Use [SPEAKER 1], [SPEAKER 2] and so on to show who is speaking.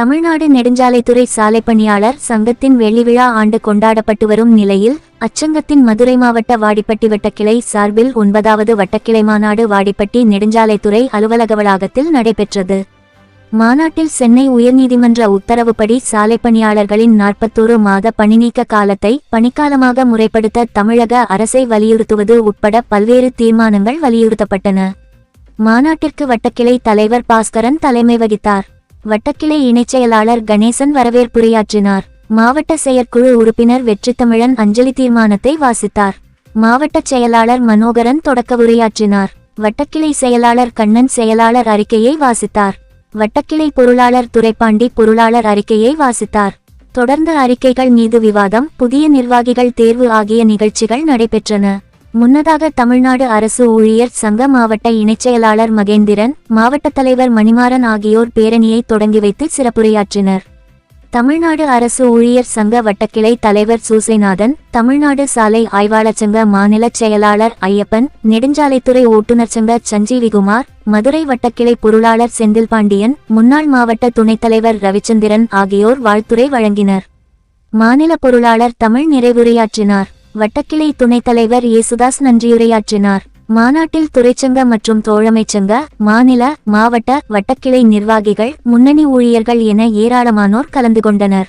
[SPEAKER 1] தமிழ்நாடு நெடுஞ்சாலைத்துறை சாலை பணியாளர் சங்கத்தின் வெள்ளிவிழா ஆண்டு கொண்டாடப்பட்டு வரும் நிலையில் அச்சங்கத்தின் மதுரை மாவட்ட வாடிப்பட்டி வட்டக்கிளை சார்பில் ஒன்பதாவது வட்டக்கிளை மாநாடு வாடிப்பட்டி நெடுஞ்சாலைத்துறை அலுவலக வளாகத்தில் நடைபெற்றது. மாநாட்டில் சென்னை உயர்நீதிமன்ற உத்தரவுப்படி சாலை பணியாளர்களின் நாற்பத்தோரு மாத பணிநீக்க காலத்தை பணிக்காலமாக முறைப்படுத்த தமிழக அரசை வலியுறுத்துவது உட்பட பல்வேறு தீர்மானங்கள் வலியுறுத்தப்பட்டன. மாநாட்டிற்கு வட்டக்கிளை தலைவர் பாஸ்கரன் தலைமை வகித்தார். வட்டக்கிளை இணைச் செயலாளர் கணேசன் வரவேற்புரையாற்றினார். மாவட்ட செயற்குழு உறுப்பினர் வெற்றித்தமிழன் அஞ்சலி தீர்மானத்தை வாசித்தார். மாவட்ட செயலாளர் மனோகரன் தொடக்க உரையாற்றினார். வட்டக்கிளை செயலாளர் கண்ணன் செயலாளர் அறிக்கையை வாசித்தார். வட்டக்கிளை பொருளாளர் துரைப்பாண்டி பொருளாளர் அறிக்கையை வாசித்தார். தொடர்ந்து அறிக்கைகள் மீது விவாதம் புதிய நிர்வாகிகள் தேர்வு ஆகிய நிகழ்ச்சிகள் நடைபெற்றன. முன்னதாக தமிழ்நாடு அரசு ஊழியர் சங்க மாவட்ட இணைச்செயலாளர் மகேந்திரன் மாவட்ட தலைவர் மணிமாறன் ஆகியோர் பேரணியை தொடங்கி வைத்து சிறப்புரையாற்றினர். தமிழ்நாடு அரசு ஊழியர் சங்க வட்டக்கிளை தலைவர் சூசைநாதன் தமிழ்நாடு சாலை ஆய்வாளர் சங்க மாநில செயலாளர் ஐயப்பன் நெடுஞ்சாலைத்துறை ஓட்டுநர் சங்க சஞ்சீவிகுமார் மதுரை வட்டக்கிளை பொருளாளர் செந்தில் பாண்டியன் முன்னாள் மாவட்ட துணைத் தலைவர் ரவிச்சந்திரன் ஆகியோர் வாழ்த்துரை வழங்கினர். மாநில பொருளாளர் தமிழ் நிறைவுரையாற்றினார். வட்டக்கிளை துணைத் தலைவர் இயேசுதாஸ் நன்றியுரையாற்றினார். மாநாட்டில் துறைச்சங்க மற்றும் தோழமைச்சங்க மாநில மாவட்ட வட்டக்கிளை நிர்வாகிகள் முன்னணி ஊழியர்கள் என ஏராளமானோர் கலந்து கொண்டனர்.